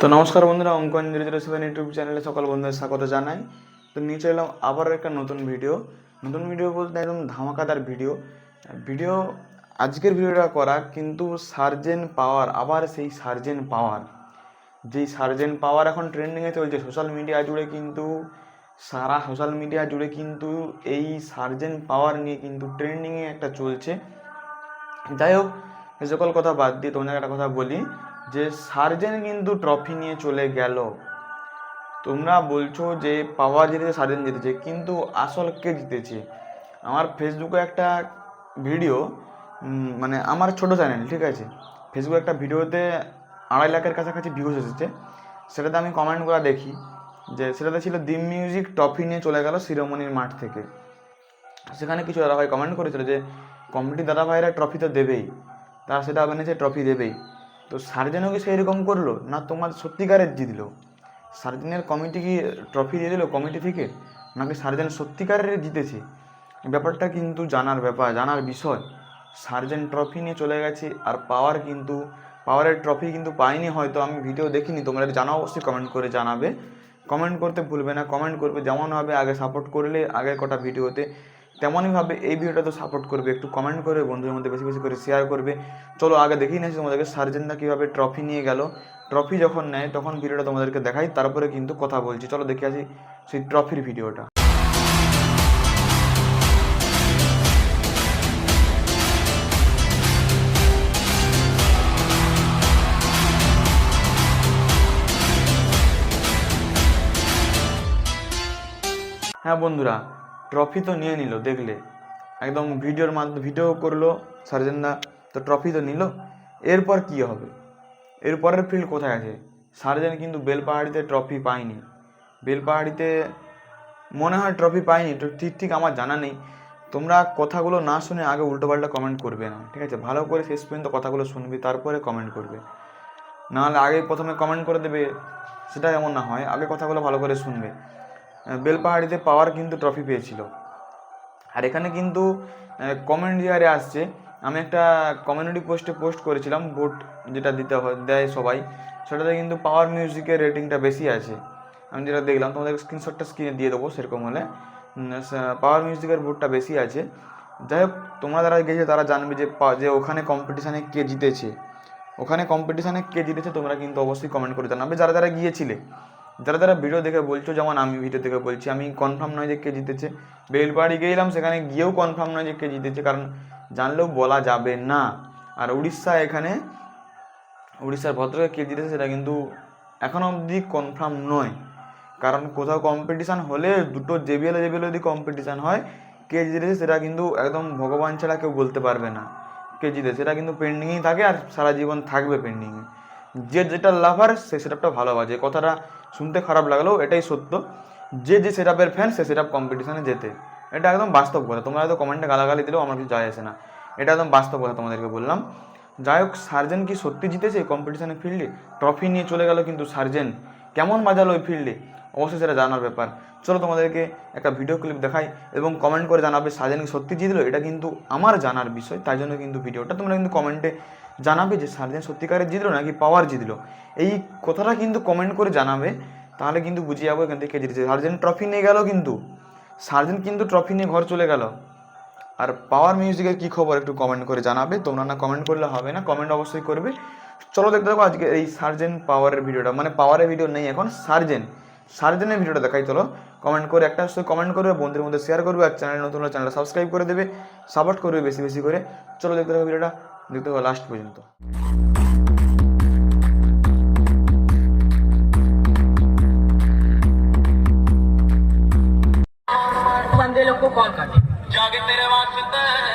তো নমস্কার বন্ধুরা, অঙ্কন সেভেন ইউটিউব চ্যানেলে সকল বন্ধুদের স্বাগত জানাই। তো নিয়ে চলে এলাম আবার একটা নতুন ভিডিও নতুন ভিডিও বলতে একদম ধামাকাদার ভিডিও ভিডিও আজকের ভিডিওটা করা কিন্তু সার্জেন পাওয়ার আবার সেই সার্জেন পাওয়ার যেই সার্জেন পাওয়ার এখন ট্রেন্ডিংয়ে চলছে সোশ্যাল মিডিয়া জুড়ে কিন্তু, সারা সোশ্যাল মিডিয়া জুড়ে কিন্তু এই সার্জেন পাওয়ার নিয়ে কিন্তু ট্রেন্ডিংয়ে একটা চলছে। যাই হোক সকল কথা বাদ দিয়ে তোমাদের একটা কথা বলি। যে সার্জেন কিন্তু ট্রফি নিয়ে চলে গেল। তোমরা বলছো যে পাওয়া জিতেছে, সার্জেন জিতেছে, কিন্তু আসল কে জিতেছে? আমার ফেসবুকে একটা ভিডিও মানে আমার ছোট চ্যানেল ঠিক আছে? ফেসবুকে একটা ভিডিওতে আড়াই লাখের কাছাকাছি ভিউজ এসেছে। সেটাতে আমি কমেন্ট করা দেখি, যে সেটাতে ছিল দিম মিউজিক ট্রফি নিয়ে চলে গেল শিরোমণির মাঠ থেকে। সেখানে কিছু দাদাভাই কমেন্ট করেছিল যে কমিটি দাদাভাইরা ট্রফি তো দেবেই তারা সেটা মেনেছে ট্রফি দেবেই। তো সার্জেনও কি সেই রকম করল? না তোমার সত্যিকারের জিতলো? সার্জেনের কমিটি কি ট্রফি দিয়ে দিল কমিটি থেকে? নাকি সার্জেন সত্যিকারের জিতেছে? ব্যাপারটা কিন্তু জানার ব্যাপার, জানার বিষয়। সার্জেন ট্রফি নিয়ে চলে গেছে আর পাওয়ার কিন্তু, পাওয়ারের ট্রফি কিন্তু পাইনি হয়তো, আমি ভিডিও দেখিনি। তোমরা জানা অবশ্যই কমেন্ট করে জানাবে। কমেন্ট করতে ভুলবে না কমেন্ট করবে যেমন হবে, আগে সাপোর্ট করলে আগের কটা ভিডিওতে তেমনইভাবে এই ভিডিওটা তো সাপোর্ট করবে। একটু কমেন্ট করবে বন্ধুদের মধ্যে বেশি বেশি করে শেয়ার করবে। চলো আগে দেখিয়ে নিয়েছি তোমাদেরকে সার্জেনরা কীভাবে ট্রফি নিয়ে গেল। ট্রফি যখন নেয়, তখন ভিডিওটা তোমাদেরকে দেখাই, তারপরে কিন্তু কথা বলছি। চলো দেখে আসি সেই ট্রফির ভিডিওটা হ্যাঁ বন্ধুরা ট্রফি তো নিয়ে নিল, দেখলে। একদম ভিডিওর মাধ্যমে, ভিডিও করল সার্জেনদা, তো ট্রফি তো নিল। এরপর কি হবে? এরপরের ফিল্ড কোথায় আছে? সার্জেন কিন্তু বেলপাহাড়িতে ট্রফি পায়নি। বেলপাহাড়িতে মনে হয় ট্রফি পায়নি, তো ঠিক ঠিক আমার জানা নেই। তোমরা কথাগুলো না শুনে আগে উল্টোপাল্টা কমেন্ট করবে না, ঠিক আছে? ভালো করে শেষ পর্যন্ত কথাগুলো শুনবে, তারপরে কমেন্ট করবে। নাহলে আগে প্রথমে কমেন্ট করে দেবে, সেটা এমন না হয়, আগে কথাগুলো ভালো করে শুনবে। বেলপাহাড়িতে পাওয়ার কিন্তু ট্রফি পেয়েছিল। আর এখানে কিন্তু কমেন্ট ইয়ারে আসছে। আমি একটা কমিউনিটি পোস্টে পোস্ট করেছিলাম ভোট যেটা দিতে হয়, দেয় সবাই। সেটাতে কিন্তু পাওয়ার মিউজিকের রেটিংটা বেশি আছে। আমি যেটা দেখলাম, তোমাদের স্ক্রিনশটটা স্ক্রিনে দিয়ে দেবো সেরকম হলে। পাওয়ার মিউজিকের ভোটটা বেশি আছে। যাই হোক, তোমরা যারা গেছে, তারা জানবে যে যে ওখানে কম্পিটিশানে কে জিতেছে। ওখানে কম্পিটিশানে কে জিতেছে, তোমরা কিন্তু অবশ্যই কমেন্ট করে জানাবে। যারা যারা গিয়েছিলে যারা যারা ভিডিও দেখে বলছো, যেমন আমি ভিডিও দেখে বলছি, আমি কনফার্ম নয় যে কে জিতেছে। বেলপাহাড়ি গেলাম, সেখানে গিয়েও কনফার্ম নয় যে কে জিতেছে, কারণ জানলেও বলা যাবে না। আর উড়িষ্যা এখানে, উড়িষ্যার ভদ্রকে কে জিতেছে, সেটা কিন্তু এখনও অবধি কনফার্ম নয়। কারণ কোথাও কম্পিটিশান হলে, দুটো জেবিএল জেবিএল যদি কম্পিটিশান হয়, কে জিতেছে, সেটা কিন্তু একদম ভগবান ছাড়া কেউ বলতে পারবে না। কে জিতে সেটা কিন্তু পেন্ডিংয়েই থাকে আর সারা জীবন থাকবে পেন্ডিংয়ে যে যেটা লাভার সে সেটআপটা ভালোবাসে। কথাটা শুনতে খারাপ লাগলেও এটাই সত্য। যে যে সেটআপের ফ্যান সে সেটআপ কম্পিটিশানে যেতে। এটা একদম বাস্তব কথা। তোমরা হয়তো কমেন্টে গালাগালি দিলেও আমার কিছু যায় আসে না। এটা একদম বাস্তব কথা তোমাদেরকে বললাম। যাই হোক, সার্জেন কি সত্যি জিতেছে কম্পিটিশনের ফিল্ডে ট্রফি নিয়ে চলে গেল কিন্তু সার্জেন। কেমন বাজালো ওই ফিল্ডে অবশ্যই সেটা জানার ব্যাপার। চলো তোমাদেরকে একটা ভিডিও ক্লিপ দেখাই এবং কমেন্ট করে জানাবে সার্জেন কি সত্যি জিতলো? এটা কিন্তু আমার জানার বিষয়, তাই জন্য কিন্তু ভিডিওটা তোমরা কিন্তু কমেন্টে জানাবে যে সার্জেন সত্যিকারের জিতলো নাকি পাওয়ার জিতলো? এই কথাটা কিন্তু কমেন্ট করে জানাবে, তাহলে কিন্তু বুঝে যাব এখান থেকে জিতেছে। সার্জেন ট্রফি নিয়ে গেল কিন্তু। সার্জেন কিন্তু ট্রফি নিয়ে ঘর চলে গেল। আর পাওয়ার মিউজিকের কী খবর একটু কমেন্ট করে জানাবে। তোমরা না কমেন্ট করলে হবে না কমেন্ট অবশ্যই করবে। চলো দেখতে দেখো আজকে এই সার্জেন পাওয়ারের ভিডিওটা। মানে পাওয়ারের ভিডিও নেই এখন, সার্জেন। সার্জেনের ভিডিওটা দেখাই চলো। কমেন্ট করে একটা কমেন্ট করবে, বন্ধুদের মধ্যে শেয়ার করবে, আর চ্যানেল নতুন চ্যানেলটা সাবস্ক্রাইব করে দেবে। সাপোর্ট করবে বেশি বেশি করে। চলো দেখতে দেখো ভিডিওটা। দেখতে হবে লাস্ট পর্যন্ত बंदे लोग को कॉल कर जागे तेरे वास्ते सोनिए